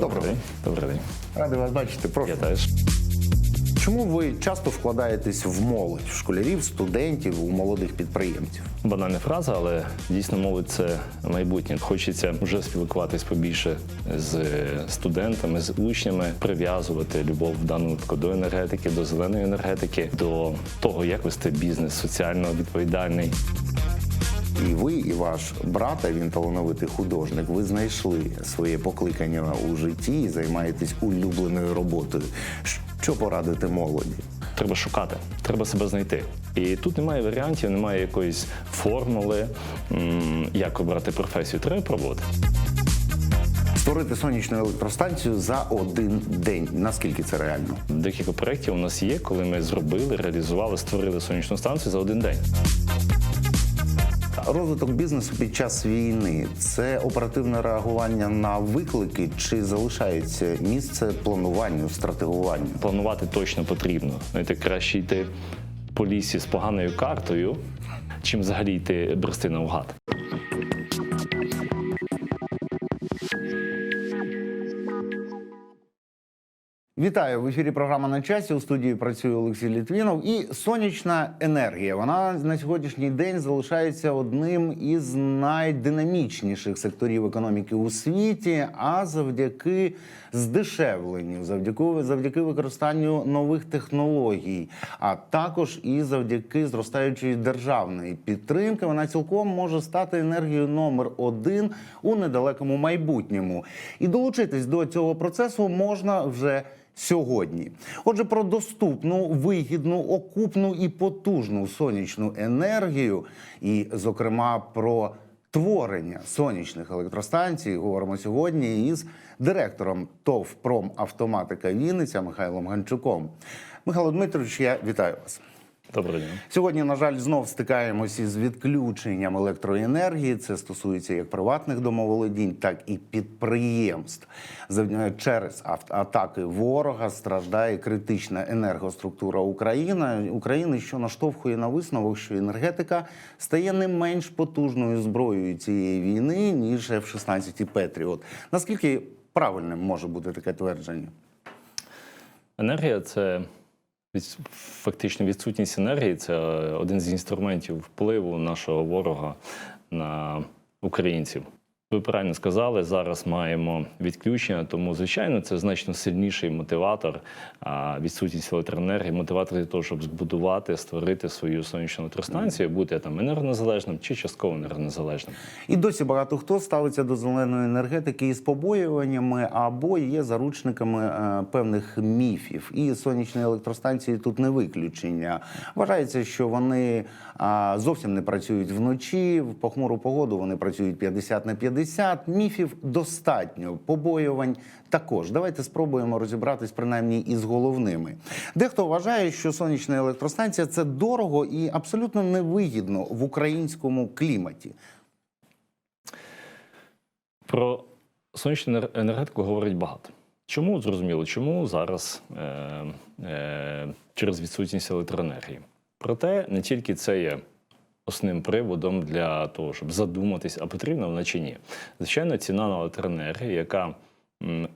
Доброго. день. Добрий день. Радий вас бачити. Прошу. Я теж. Чому ви часто вкладаєтесь в молодь, в школярів, студентів, у молодих підприємців? Банальна фраза, але дійсно молодь це майбутнє. Хочеться вже спілкуватись побільше з студентами, з учнями, прив'язувати любов в даному випадку до енергетики, до зеленої енергетики, до того, як вести бізнес соціально відповідальний. І ви, і ваш брат, а він талановитий художник. Ви знайшли своє покликання у житті і займаєтесь улюбленою роботою. Що порадити молоді? Треба шукати, треба себе знайти. І тут немає варіантів, немає якоїсь формули, як обрати професію. Треба пробувати. Створити сонячну електростанцію за один день. Наскільки це реально? Декілька проєктів у нас є, коли ми зробили, реалізували, створили сонячну станцію за один день. Розвиток бізнесу під час війни це оперативне реагування на виклики, чи залишається місце плануванню, стратегуванню? Планувати точно потрібно. Знаєте, краще йти по лісі з поганою картою, чим взагалі йти брести наугад. Вітаю в ефірі. Програма на часі. У студії працює Олексій Літвінов. І сонячна енергія. Вона на сьогоднішній день залишається одним із найдинамічніших секторів економіки у світі. А завдяки здешевленню, завдяки завдяки використанню нових технологій, а також і завдяки зростаючої державної підтримки, вона цілком може стати енергією номер один у недалекому майбутньому. І долучитись до цього процесу можна вже сьогодні. Отже, про доступну, вигідну, окупну і потужну сонячну енергію, і, зокрема, про творення сонячних електростанцій говоримо сьогодні із директором ТОВ «Промавтоматика Вінниця Михайлом Ганчуком. Михайло Дмитрович, я вітаю вас. Доброго дня. Сьогодні, на жаль, знов стикаємося із відключенням електроенергії. Це стосується як приватних домоволодінь, так і підприємств. Завдяки- Через атаки ворога страждає критична енергоструктура України, України, що наштовхує на висновок, що енергетика стає не менш потужною зброєю цієї війни, ніж F-16 Петріот. Наскільки правильним може бути таке твердження? Енергія це фактично відсутність енергії це один з інструментів впливу нашого ворога на українців. Ви правильно сказали, зараз маємо відключення, тому звичайно це значно сильніший мотиватор. Відсутність електроенергії, мотиватор для того, щоб збудувати, створити свою сонячну електростанцію, бути там енергонезалежним чи частково енергонезалежним. І досі багато хто ставиться до зеленої енергетики із побоюваннями або є заручниками е, певних міфів. І сонячні електростанції тут не виключення. Вважається, що вони зовсім не працюють вночі. В похмуру погоду вони працюють 50 на 50. Міфів достатньо. Побоювань також. Давайте спробуємо розібратись принаймні із головними. Дехто вважає, що сонячна електростанція це дорого і абсолютно невигідно в українському кліматі. Про сонячну енергетику говорить багато. Чому зрозуміло, чому зараз е, е, через відсутність електроенергії? Проте не тільки це є основним приводом для того, щоб задуматись, а потрібна вона чи ні. Звичайно, ціна на електроенергію, яка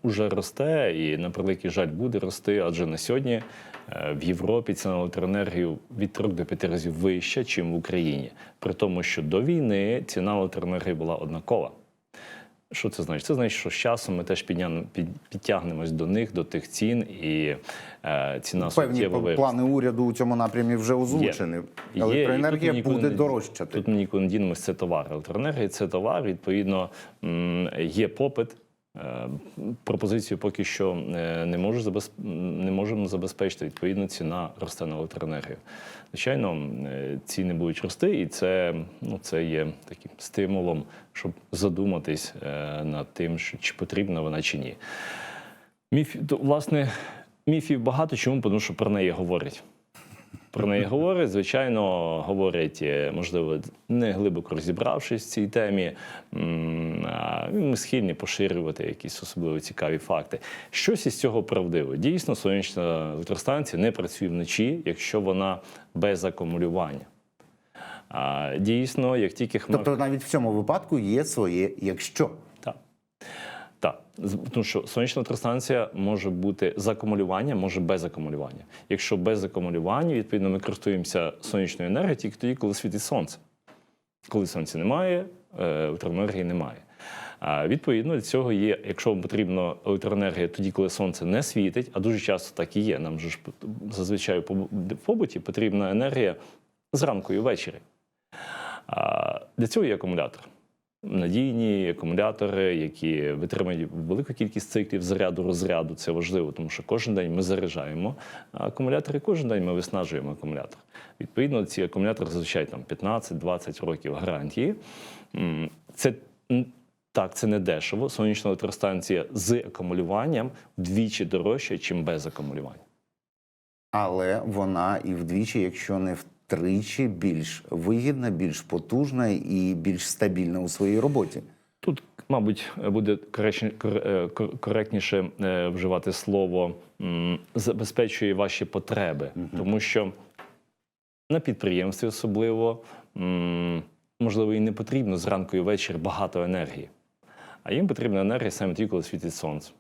вже росте і на превеликий жаль буде рости, адже на сьогодні е, в Європі ціна на електроенергію від 3 до 5 разів вища, ніж в Україні. При тому, що до війни ціна електроенергії була однакова. Що це значить? Це значить, що з часом ми теж підтягнемось до них, до тих цін, і е, ціна Певні суттєво плани уряду у цьому напрямі вже озвучені. Є, Електроенергія нікуди буде дорожчати. Тут ми нікуди не дінемось, це товар. Електроенергія це товар. Відповідно, є попит. Е, Пропозицію поки що е, не забез... не можемо забезпечити. Відповідно, ціна росте на електроенергію. Звичайно, е, ціни будуть рости, і це, ну, це є таким стимулом, щоб задуматись е, над тим, що чи потрібна вона чи ні. Міф, то, власне, міфів багато чому, тому що про неї говорять. Про неї говорять, звичайно, говорять, е, можливо, не глибоко розібравшись в цій темі. Ми схильні поширювати якісь особливо цікаві факти. Щось із цього правдиво. Дійсно, сонячна електростанція не працює вночі, якщо вона без акумулювання. А дійсно, як тільки хмар... Тобто навіть в цьому випадку є своє якщо. Так. Тому що сонячна електростанція може бути з акумулюванням, може без акумулювання. Якщо без акумулювання, відповідно, ми користуємося сонячною енергією тільки тоді, коли світить сонце. Коли сонця немає, е, електроенергії немає. А відповідно для цього є, якщо вам потрібна електроенергія тоді, коли сонце не світить, а дуже часто так і є. Нам же ж зазвичай в побуті потрібна енергія зранку і ввечері. А для цього є акумулятор. Надійні акумулятори, які витримують велику кількість циклів заряду розряду. Це важливо, тому що кожен день ми заряджаємо акумулятори, кожен день ми виснажуємо акумулятор. Відповідно, ці акумулятори зазвичай там 15-20 років гарантії. Це так, це не дешево. Сонячна електростанція з акумулюванням вдвічі дорожча, ніж без акумулювання. Але вона і вдвічі, якщо не втричі, більш вигідна, більш потужна і більш стабільна у своїй роботі. Тут, мабуть, буде е, кор- коректніше е, вживати слово забезпечує ваші потреби, тому що на підприємстві особливо можливо і не потрібно зранку і ввечері багато енергії, а їм потрібна енергія саме тоді, коли світить сонце.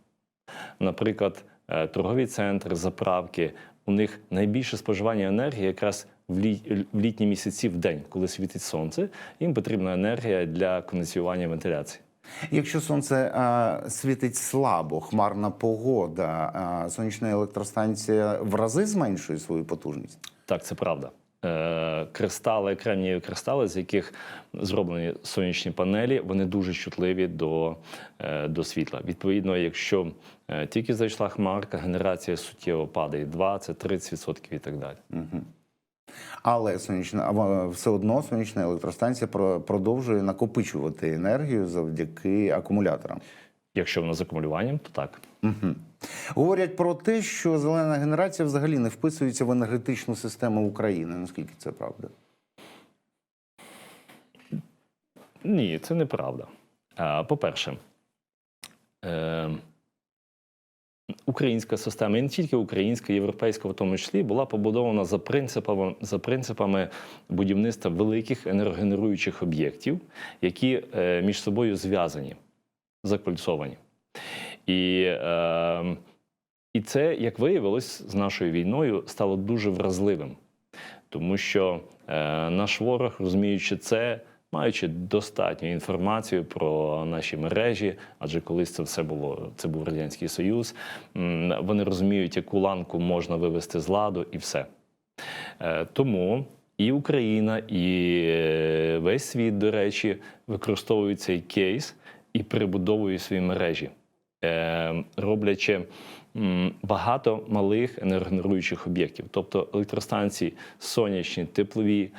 Наприклад, е, торгові центри, заправки. У них найбільше споживання енергії якраз в, лі... в літні місяці в день, коли світить сонце. Їм потрібна енергія для кондиціювання вентиляції. Якщо сонце а, світить слабо, хмарна погода, а, сонячна електростанція в рази зменшує свою потужність. Так, це правда. Е, Кристали, кремнієві кристали, з яких зроблені сонячні панелі, вони дуже чутливі до, е, до світла. Відповідно, якщо е, тільки зайшла хмарка, генерація суттєво падає 20-30% і так далі. Але сонячна все одно сонячна електростанція продовжує накопичувати енергію завдяки акумуляторам. Якщо вона з акумулюванням, то так. Угу. Говорять про те, що зелена генерація взагалі не вписується в енергетичну систему України. Наскільки це правда? Ні, це неправда. По-перше, е, українська система, і не тільки українська, європейська в тому числі, була побудована за принципами, за принципами будівництва великих енергогенеруючих об'єктів, які е, між собою зв'язані, закольцовані. І, е, і це, як виявилось, з нашою війною стало дуже вразливим. Тому що е, наш ворог, розуміючи це, маючи достатню інформацію про наші мережі, адже колись це все було, це був Радянський Союз, вони розуміють, яку ланку можна вивести з ладу, і все. Е, тому і Україна, і е, весь світ, до речі, використовують цей кейс і перебудовують свої мережі, е, роблячи багато малих енергогенеруючих об'єктів, тобто електростанції сонячні, теплові,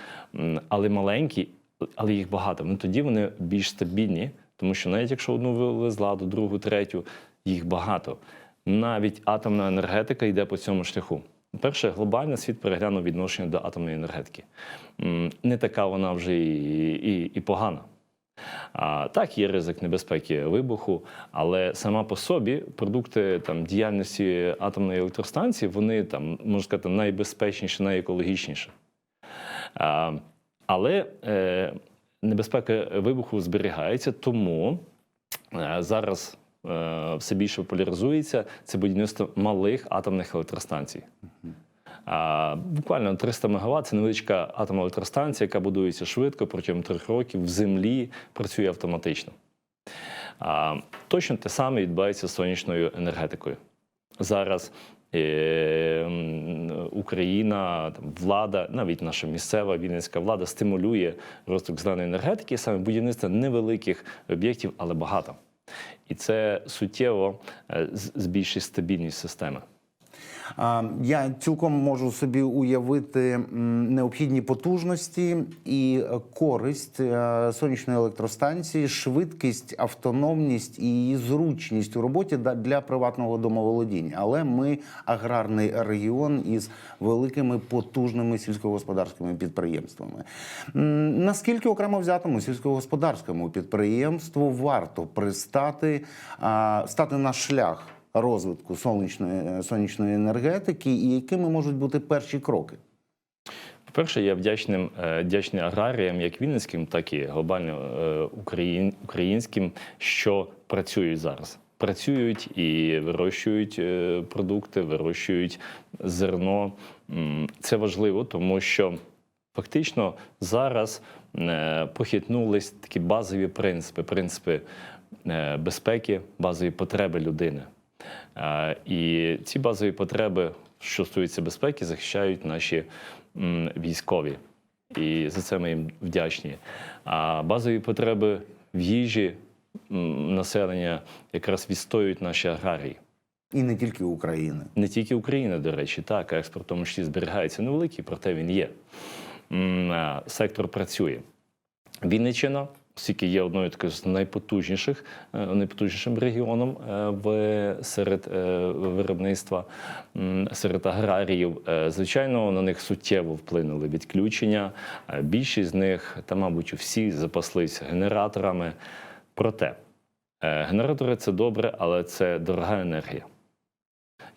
але маленькі, але їх багато. Ну тоді вони більш стабільні, тому що навіть якщо одну вивели з другу, третю, їх багато. Навіть атомна енергетика йде по цьому шляху. Перше, глобально світ переглянув відношення до атомної енергетики. Не така вона вже і, і, і погана. А, так, є ризик небезпеки вибуху, але сама по собі продукти там, діяльності атомної електростанції, вони там, можна сказати, найбезпечніші, найекологічніші. А, але е, небезпека вибуху зберігається, тому е, зараз е, все більше популяризується це будівництво малих атомних електростанцій. А, буквально 300 МВт – це невеличка атомна електростанція, яка будується швидко протягом трьох років в землі, працює автоматично. А, точно те саме відбувається з сонячною енергетикою. Зараз Україна, там, влада, навіть наша місцева вінницька влада стимулює розвиток зеленої енергетики, саме будівництво невеликих об'єктів, але багато. І це суттєво е, збільшить стабільність системи. Я цілком можу собі уявити необхідні потужності і користь е, сонячної електростанції, швидкість, автономність і її зручність у роботі для приватного домоволодіння. Але ми аграрний регіон із великими потужними сільськогосподарськими підприємствами. Наскільки окремо взятому сільськогосподарському підприємству варто пристати стати на шлях? Розвитку сонячної, сонячної енергетики і якими можуть бути перші кроки? По-перше, я вдячним, е, вдячний аграріям, як вінницьким, так і глобально е, україн, українським, що працюють зараз. працюють і вирощують е, продукти, вирощують зерно. Це важливо, тому що фактично зараз е, похитнулись такі базові принципи, принципи е, безпеки, базові потреби людини. Е, І ці базові потреби, що стосуються безпеки, захищають наші військові. І за це ми їм вдячні. А базові потреби в їжі населення якраз відстоюють наші аграрії. І не тільки України. Не тільки Україна, до речі, так, експорт в тому числі зберігається невеликий, проте він є. Сектор працює. Вінниччина, оскільки є одною такою з найпотужніших, е, найпотужнішим регіоном е, в серед е, виробництва, серед аграріїв. Звичайно, на них суттєво вплинули відключення. Більшість з них, та, мабуть, всі запаслися генераторами. Проте генератори це добре, але це дорога енергія.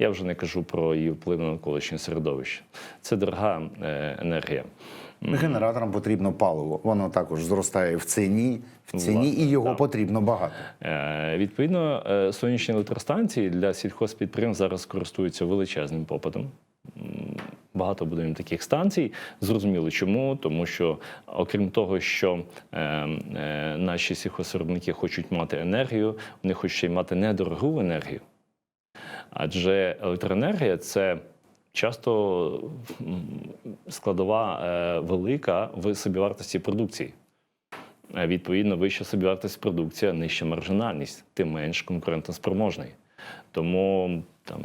Я вже не кажу про її вплив на навколишнє середовище. Це дорога е, енергія. Генераторам потрібно паливо. Воно також зростає в ціні, в ціні, і його так. потрібно багато. Е, Відповідно, е, сонячні електростанції для сільхозпідприємств зараз користуються величезним попитом. Багато будуємо таких станцій. Зрозуміло, чому? Тому що, окрім того, що е, е, наші сільхозвиробники хочуть мати енергію, вони хочуть ще й мати недорогу енергію. Адже електроенергія це часто складова е, велика в собівартості продукції. Е, Відповідно, вища собівартість продукція, нижча маржинальність, тим менш конкурентоспроможний. Тому там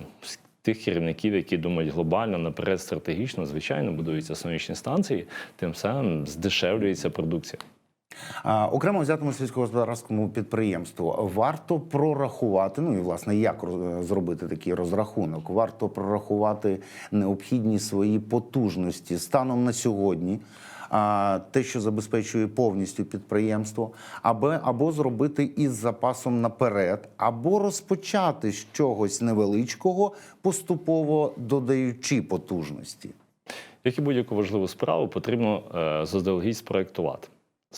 тих керівників, які думають глобально, наперед стратегічно, звичайно, будуються сонячні станції, тим самим здешевлюється продукція. Окремо взятому сільськогосподарському підприємству варто прорахувати. Ну і власне як зробити такий розрахунок? Варто прорахувати необхідні свої потужності станом на сьогодні. Те, що забезпечує повністю підприємство, або, або зробити із запасом наперед, або розпочати з чогось невеличкого, поступово додаючи потужності. Як і будь-яку важливу справу, потрібно е, заздалегідь спроектувати,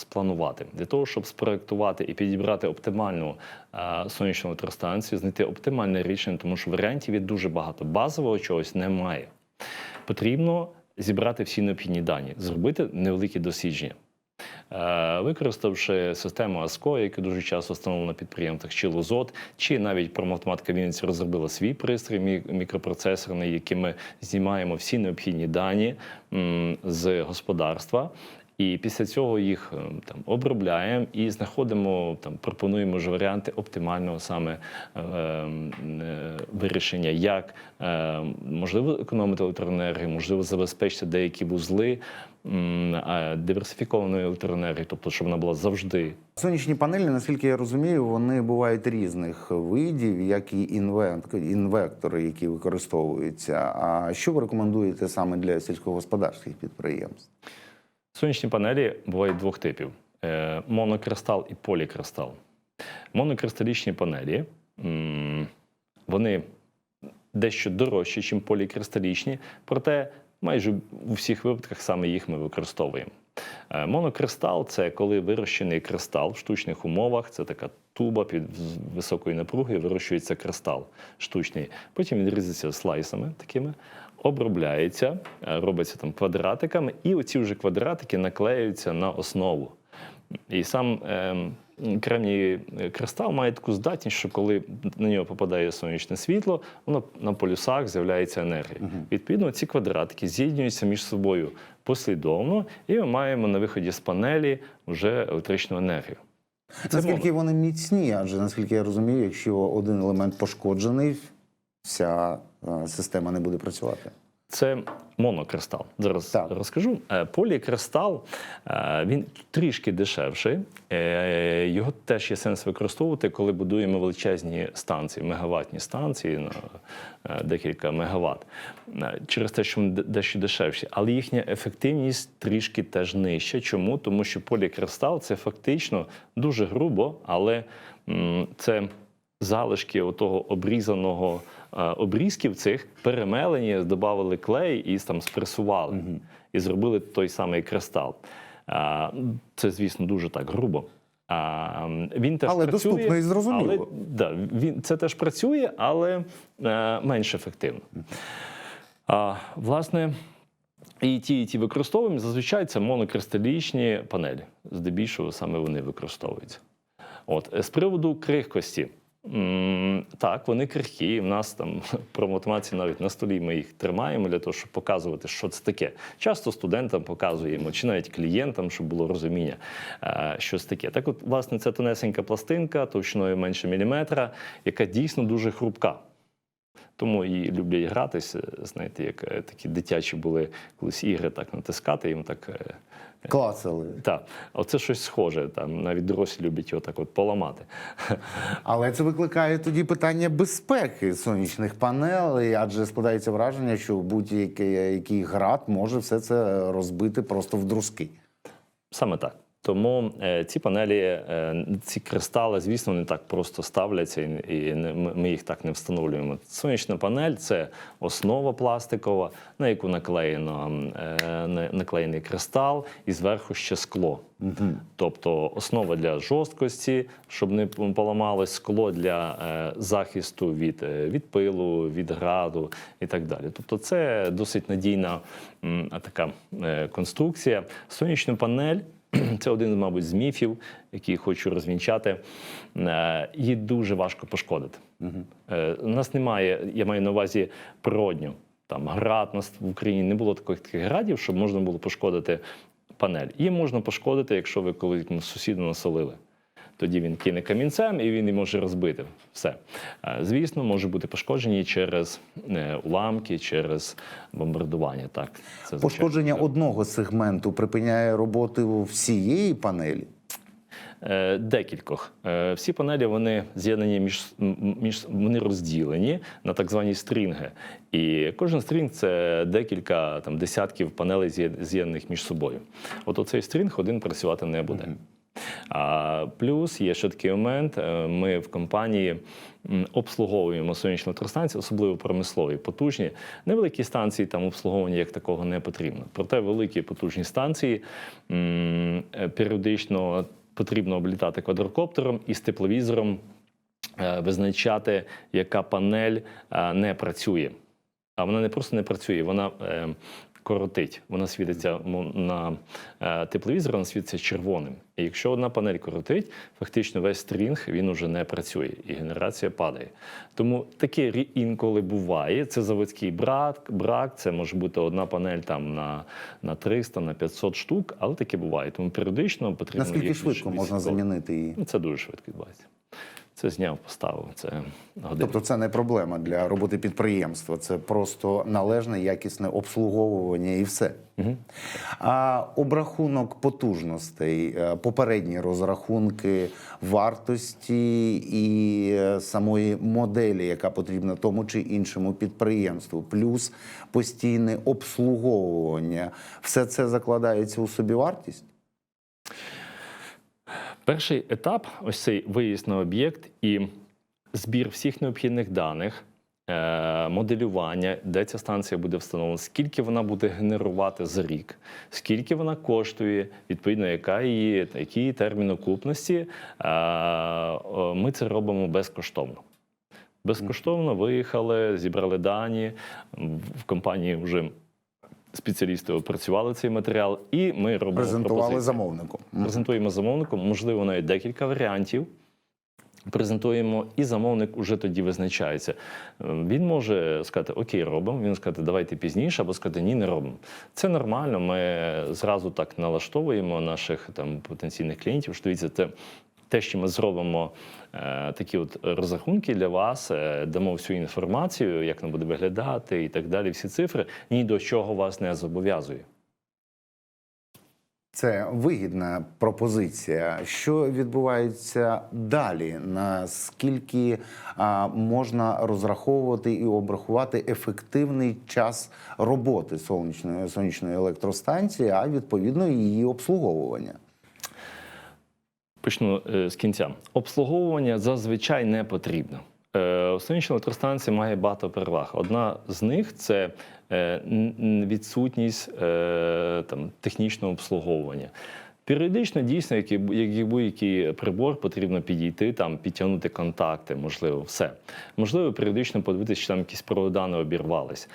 спланувати. Для того, щоб спроектувати і підібрати оптимальну е, сонячну електростанцію, знайти оптимальне рішення, тому що варіантів є дуже багато. Базового чогось немає. Потрібно зібрати всі необхідні дані, зробити невеликі дослідження. Е, Використавши систему АСКО, яка дуже часто встановлена на підприємствах, чи Лозот, чи навіть проматематика Вінниці розробила свій пристрій мі- мікропроцесорний, яким ми знімаємо всі необхідні дані з господарства. І після цього їх е, там обробляємо і знаходимо там, пропонуємо вже варіанти оптимального саме е, е, вирішення, як е, можливо економити електроенергію, можливо, забезпечити деякі вузли е, диверсифікованої електроенергії, тобто щоб вона була завжди Сонячні панелі, наскільки я розумію, вони бувають різних видів, як і інвектори, які використовуються. А що ви рекомендуєте саме для сільськогосподарських підприємств? Сонячні панелі бувають двох типів: Е, монокристал і полікристал. Монокристалічні панелі вони дещо дорожчі, ніж полікристалічні, проте майже у всіх випадках саме їх ми використовуємо. Е, Монокристал це коли вирощений кристал в штучних умовах. Це така туба під високою напругою, вирощується кристал штучний. Потім він різається слайсами такими, обробляється, е, робиться там квадратиками, і оці вже квадратики наклеюються на основу. І сам ем, кремній кристал має таку здатність, що коли на нього попадає сонячне світло, воно на полюсах з'являється енергія. Відповідно, ці квадратики з'єднуються між собою послідовно, і ми маємо на виході з панелі вже електричну енергію. Це наскільки вони міцні? Адже наскільки я розумію, якщо один елемент пошкоджений, вся е, система не буде працювати. Це монокристал. Зараз Так. розкажу. Е, Полікристал е, він трішки дешевший. Е, Його теж є сенс використовувати, коли будуємо величезні станції, мегаватні станції на декілька мегаватт. Через те, що вони дещо дешевші, але їхня ефективність трішки теж нижча. Чому? Тому що полікристал це фактично дуже грубо, але це залишки отого обрізаного е, обрізків цих перемелені, додавали клей і там спресували і зробили той самий кристал. Це, звісно, дуже так грубо. А, він теж Але працює, доступно і зрозуміло. Але, да, він, це теж працює, але е, менш ефективно. А, власне, і ті, і ті використовуємо. Зазвичай це монокристалічні панелі. Здебільшого саме вони використовуються. От, е, з приводу крихкості. Так, вони крихкі. У нас там про мотивації навіть на столі ми їх тримаємо для того, щоб показувати, що це таке. Часто студентам показуємо, чи навіть клієнтам, щоб було розуміння, е, що це таке. Так, от, власне, це тонесенька пластинка товщиною менше міліметра, яка дійсно дуже хрупка. Тому і люблять гратися, знаєте, як е, такі дитячі були колись ігри, так натискати їм так. Клацали. Так, оце щось схоже. Там навіть дорослі люблять його так от поламати. Але це викликає тоді питання безпеки сонячних панелей, адже складається враження, що будь-який який град може все це розбити просто в друзки. Саме так. Тому е, ці панелі, е, ці кристали, звісно, не так просто ставляться, і, ми, їх так не встановлюємо. Сонячна панель це основа пластикова, на яку наклеєно е, наклеєний кристал, і зверху ще скло. Тобто основа для жорсткості, щоб не поламалось скло для захисту від, від пилу, від граду і так далі. Тобто, це досить надійна така конструкція. Сонячну панель. Це один, мабуть, з міфів, який хочу розвінчати. Е, Її дуже важко пошкодити. Угу. У нас немає, я маю на увазі природню. Там град нас в Україні не було таких таких градів, щоб можна було пошкодити панель. Її можна пошкодити, якщо ви колись сусіду насолили. Тоді він кине камінцем і він і може розбити все. Е, Звісно, може бути пошкоджені через е, уламки, через бомбардування. Так, це звичайно. Пошкодження одного сегменту припиняє роботу всієї панелі. Е, Декількох. Всі панелі вони з'єднані між, між вони розділені на так звані стрінги. І кожен стрінг це декілька там десятків панелей з'єднаних між собою. От оцей стрінг один працювати не буде. А плюс є ще такий момент. е, Ми в компанії обслуговуємо сонячні електростанції, особливо промислові, потужні. Невеликі станції там обслуговування як такого не потрібно. Проте великі потужні станції е, періодично потрібно облітати квадрокоптером і з тепловізором е, визначати, яка панель не працює. А вона не просто не працює, вона коротить. Вона світиться на е, тепловізор, вона світиться червоним. І якщо одна панель коротить, фактично весь стрінг він уже не працює, і генерація падає. Тому таке інколи буває. Це заводський брак, брак, це може бути одна панель там на, на 300, на 500 штук, але таке буває. Тому періодично потрібно Наскільки швидко можна замінити її? Ну, Це дуже швидко відбувається. Це зняв, поставив. Це година. Тобто це не проблема для роботи підприємства, це просто належне якісне обслуговування і все. А обрахунок потужностей, е, попередні розрахунки вартості і е, самої моделі, яка потрібна тому чи іншому підприємству, плюс постійне обслуговування, все це закладається у собівартість. Перший етап ось цей виїзд на об'єкт і збір всіх необхідних даних, е, моделювання, де ця станція буде встановлена, скільки вона буде генерувати за рік, скільки вона коштує, відповідно, яка її, який її термін окупності. Е, Ми це робимо безкоштовно. Безкоштовно виїхали, зібрали дані в компанії вже. Спеціалісти опрацювали цей матеріал, і ми робимо Презентували пропозиції. замовнику. Презентуємо замовнику, можливо, навіть декілька варіантів. Презентуємо, і замовник уже тоді визначається. Е, Він може сказати, окей, робимо. Він сказати, давайте пізніше, або сказати, ні, не робимо. Це нормально. Ми зразу так налаштовуємо наших там потенційних клієнтів. що дивіться, це те, що ми зробимо е, такі от розрахунки для вас, е, дамо всю інформацію, як воно буде виглядати, і так далі. Всі цифри ні до чого вас не зобов'язує. Це вигідна пропозиція. Що відбувається далі? Наскільки а, можна розраховувати і обрахувати ефективний час роботи сонячної сонячної електростанції, а відповідно її обслуговування? Почну е, з кінця. Обслуговування зазвичай не потрібно. Е, Сонячна електростанція має багато переваг. Одна з них це е, відсутність там, технічного обслуговування. Періодично дійсно, як і будь-який прибор, потрібно підійти, там, підтягнути контакти, можливо, все. Можливо, періодично подивитися, чи там якісь провода не обірвались.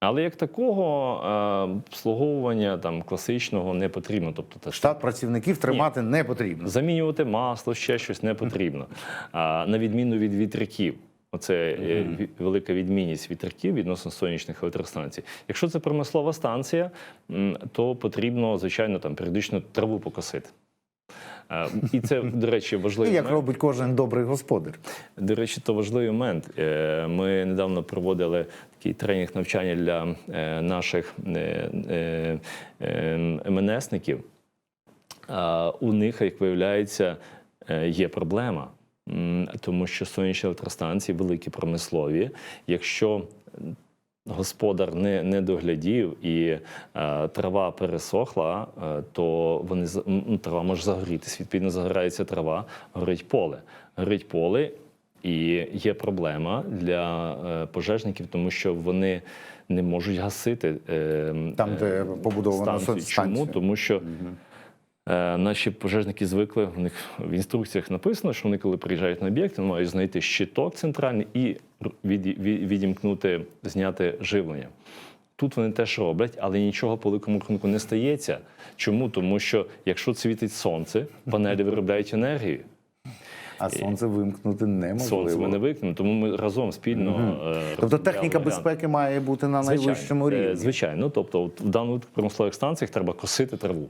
Але як такого е, обслуговування там класичного не потрібно. Тобто те, Штат працівників тримати не потрібно. замінювати масло, ще щось не потрібно. А, на відміну від вітряків. Оце е, велика відмінність вітряків відносно сонячних електростанцій. Якщо це промислова станція, то потрібно, звичайно, там періодично траву покосити. Е, І це, до речі, важливий як момент. робить кожен добрий господар. До речі, то важливий момент. Е, Ми недавно проводили такий тренінг навчання для е, наших МНСників. У них, як виявляється, є проблема, тому що сонячні електростанції великі промислові. Якщо господар не, не доглядів і е, трава пересохла, е, то вони трава може загорітися. Відповідно, загорається трава, горить поле. Горить поле, і є проблема для е, пожежників, тому що вони не можуть гасити е, Там, де е, побудована станцію. Чому? Тому що Е, Наші пожежники звикли, у них в інструкціях написано, що вони, коли приїжджають на об'єкт, вони мають знайти щиток центральний і від, від, відімкнути, зняти живлення. Тут вони теж роблять, але нічого по великому рахунку не стається. Чому? Тому що якщо світить сонце, панелі виробляють енергію. А сонце вимкнути неможливо. Сонце ми не викнемо, тому ми разом спільно. е, Тобто техніка варіант. безпеки має бути на найвищому е, рівні. Звичайно, тобто от в в промислових станціях треба косити траву.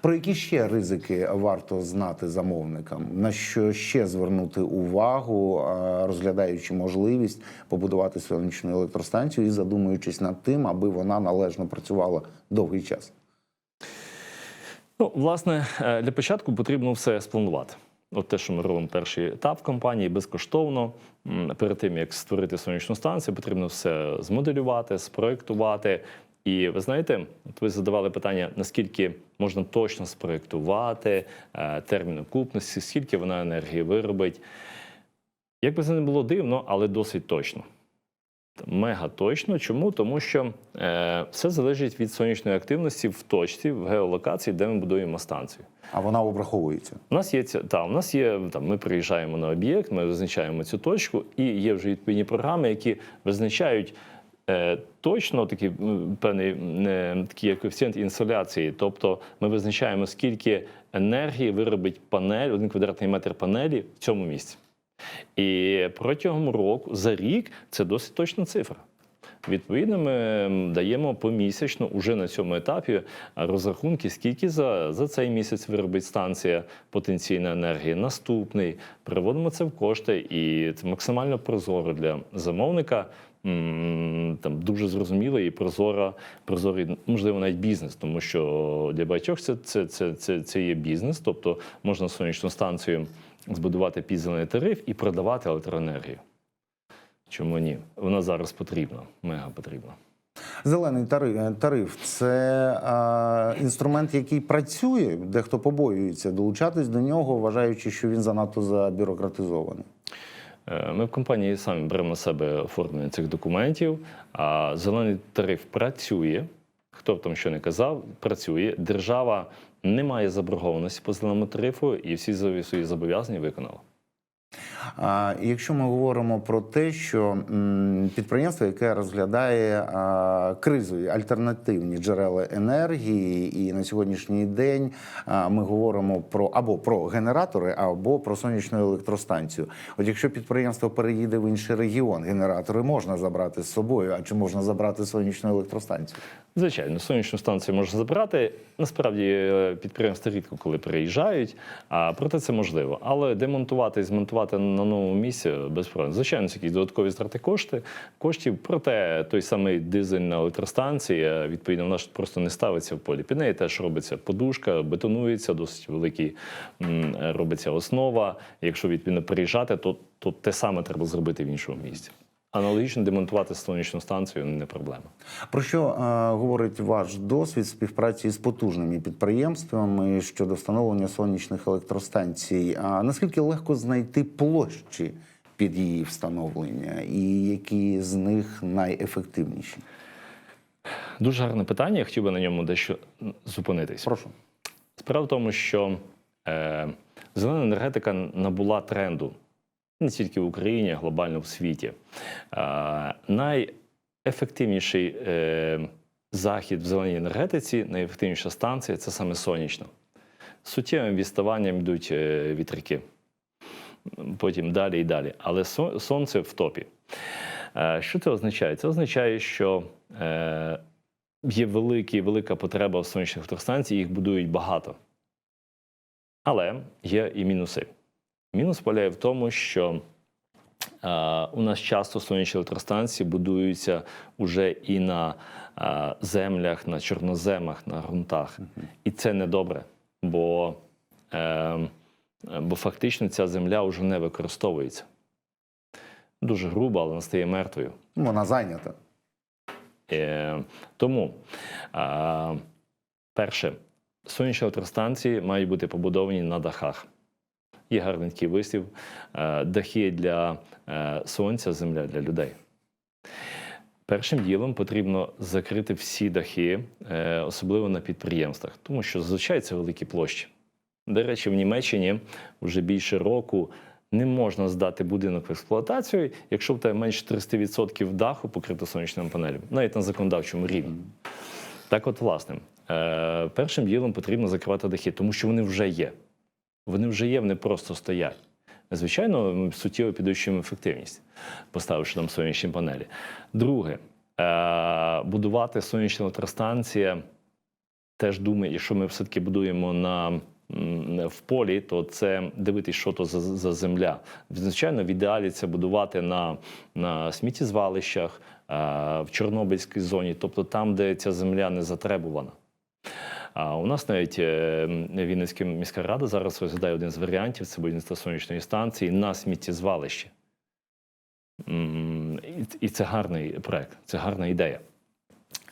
Про які ще ризики варто знати замовникам? На що ще звернути увагу, розглядаючи можливість побудувати сонячну електростанцію і задумуючись над тим, аби вона належно працювала довгий час? Ну, власне, е, для початку потрібно все спланувати. От те, що ми робимо перший етап компанії безкоштовно. Перед тим як створити сонячну станцію, потрібно все змоделювати, спроектувати. І ви знаєте, от ви задавали питання, наскільки можна точно спроектувати е, термін окупності, скільки вона енергії виробить. Як би це не було дивно, але досить точно. Мега точно. Чому? Тому що е, все залежить від сонячної активності в точці, в геолокації, де ми будуємо станцію. А вона обраховується. У нас є та, у нас є там. Ми приїжджаємо на об'єкт, ми визначаємо цю точку, і є вже відповідні програми, які визначають. Е, Точно такий певний такий коефіцієнт інсоляції. Тобто ми визначаємо, скільки енергії виробить панель, один квадратний метр панелі в цьому місці. І протягом року, за рік, це досить точна цифра. Відповідно, ми даємо помісячно уже на цьому етапі розрахунки, скільки за, за цей місяць виробить станція потенційної енергії. Наступний переводимо це в кошти, і це максимально прозоро для замовника. Там дуже зрозуміло і прозора, прозорий, можливо, навіть бізнес, тому що для багатьох це, це, це, це, це є бізнес, тобто можна сонячну станцію збудувати під зелений тариф і продавати електроенергію. Чому ні? Вона зараз потрібна, мега потрібна. Зелений тариф, тариф це а, інструмент, який працює, дехто побоюється долучатись до нього, вважаючи, що він занадто забюрократизований. Е, Ми в компанії самі беремо на себе оформлення цих документів. А зелений тариф працює. Хто б там що не казав, працює. Держава не має заборгованості по зеленому тарифу, і всі свої зобов'язання виконала. Якщо ми говоримо про те, що підприємство, яке розглядає кризові альтернативні джерела енергії, і на сьогоднішній день ми говоримо про або про генератори, або про сонячну електростанцію. От якщо підприємство переїде в інший регіон, генератори можна забрати з собою, а чи можна забрати сонячну електростанцію? Звичайно, сонячну станцію можна забрати. Насправді е, підприємства рідко коли приїжджають, а проте це можливо. Але демонтувати і змонтувати на новому місці без проблем. Звичайно, якісь додаткові страти кошти коштів. Проте той самий дизель на електростанції, е, відповідно, вона просто не ставиться в полі. Під неї теж робиться подушка, бетонується, досить великий робиться основа. Якщо відповідно приїжджати, то, то те саме треба зробити в іншому місці. Аналогічно демонтувати сонячну станцію не проблема. Про що е, говорить ваш досвід співпраці з потужними підприємствами щодо встановлення сонячних електростанцій? А наскільки легко знайти площі під її встановлення, і які з них найефективніші? Дуже гарне питання. Я хотів би на ньому дещо зупинитись. Прошу. Справа в тому, що е, зелена енергетика набула тренду не тільки в Україні, а глобально в світі. Найефективніший е, захід в зеленій енергетиці, найефективніша станція це саме сонячна. Суттєвим відставанням йдуть е, вітряки. Потім далі і далі. Але сонце в топі. Е, Що це означає? Це означає, що є великі, велика потреба в сонячних електростанцій, їх будують багато. Але є і мінуси. Мінус полягає в тому, що е, у нас часто сонячні електростанції будуються уже і на е, землях, на чорноземах, на ґрунтах. І це не добре, бо, е, бо фактично ця земля вже не використовується. Дуже грубо, але вона стає мертвою. Вона зайнята. Е, тому, е, перше, сонячні електростанції мають бути побудовані на дахах. Є гарний такий вислів: е, дахи для е, сонця, земля для людей. Першим ділом потрібно закрити всі дахи, е, особливо на підприємствах, тому що зазвичай це великі площі. До речі, в Німеччині вже більше року не можна здати будинок в експлуатацію, якщо в тебе менше 30% даху покрито сонячними панелями, навіть на законодавчому рівні. Так, от, власне, першим ділом потрібно закривати дахи, тому що вони вже є. Вони вже є, вони просто стоять. Звичайно, суттєво підвищуємо ефективність, поставивши там сонячні панелі. Друге, е, будувати сонячні електростанції теж думаю, якщо ми все-таки будуємо на, в полі, то це дивитись, що то за, за земля. Звичайно, в ідеалі це будувати на, на сміттєзвалищах, е, в Чорнобильській зоні, тобто там, де ця земля не затребувана. А у нас навіть е, Вінницька міська рада зараз розглядає один з варіантів це будівництво сонячної станції на сміттєзвалищі. І, це гарний проект, це гарна ідея.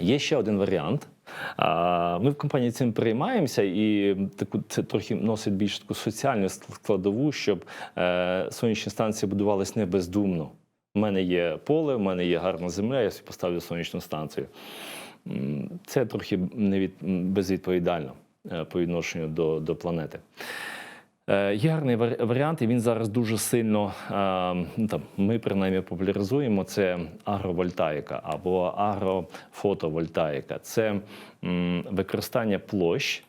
Є ще один варіант. Ми в компанії цим переймаємося, і це трохи носить більш таку соціальну складову, щоб е, сонячні станції будувались не бездумно. У мене є поле, в мене є гарна земля, я собі поставлю сонячну станцію. Це трохи не від, безвідповідально е, по відношенню до, до планети. Е, Є варіант, і він зараз дуже сильно е, ну, там, ми принаймні популяризуємо це агровольтаїка або агрофотовольтаїка. Це використання площ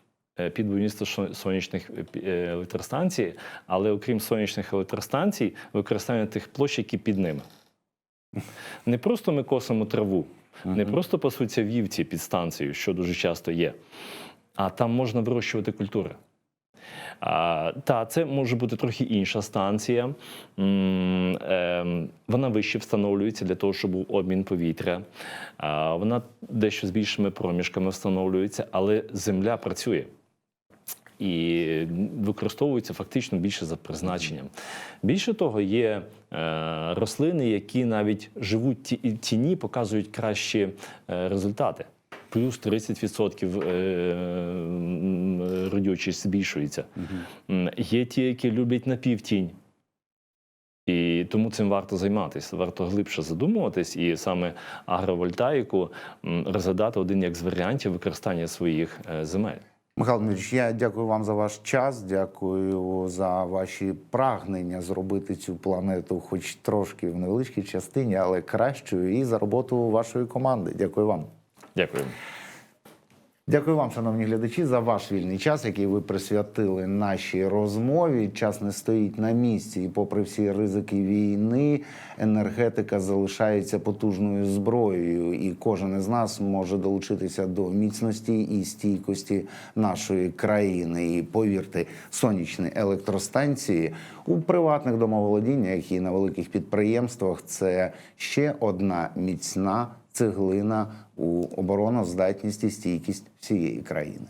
під будівництво сонячних електростанцій, але окрім сонячних електростанцій, використання тих площ, які під ними. Не просто ми косимо траву, не просто пасуться вівці під станцією, що дуже часто є, а там можна вирощувати культури. А, та це може бути трохи інша станція. М, е, Вона вище встановлюється для того, щоб був обмін повітря. А, Вона дещо з більшими проміжками встановлюється, але земля працює. І використовується фактично більше за призначенням. Більше того, є е, рослини, які навіть живуть в тіні, показують кращі е, результати. Плюс 30% е, родючість збільшується. Є ті, які люблять напівтінь. І тому цим варто займатися, варто глибше задумуватись, і саме агровольтаїку розглядати один як з варіантів використання своїх земель. Михайло Дмитрович, я дякую вам за ваш час. Дякую за ваші прагнення зробити цю планету, хоч трошки в невеличкій частині, але кращою, і за роботу вашої команди. Дякую вам. Дякую. Дякую вам, шановні глядачі, за ваш вільний час, який ви присвятили нашій розмові. Час не стоїть на місці, і попри всі ризики війни, енергетика залишається потужною зброєю, і кожен із нас може долучитися до міцності і стійкості нашої країни. І повірте, сонячні електростанції у приватних домоволодіннях і на великих підприємствах це ще одна міцна цеглина у обороноздатність і стійкість всієї країни.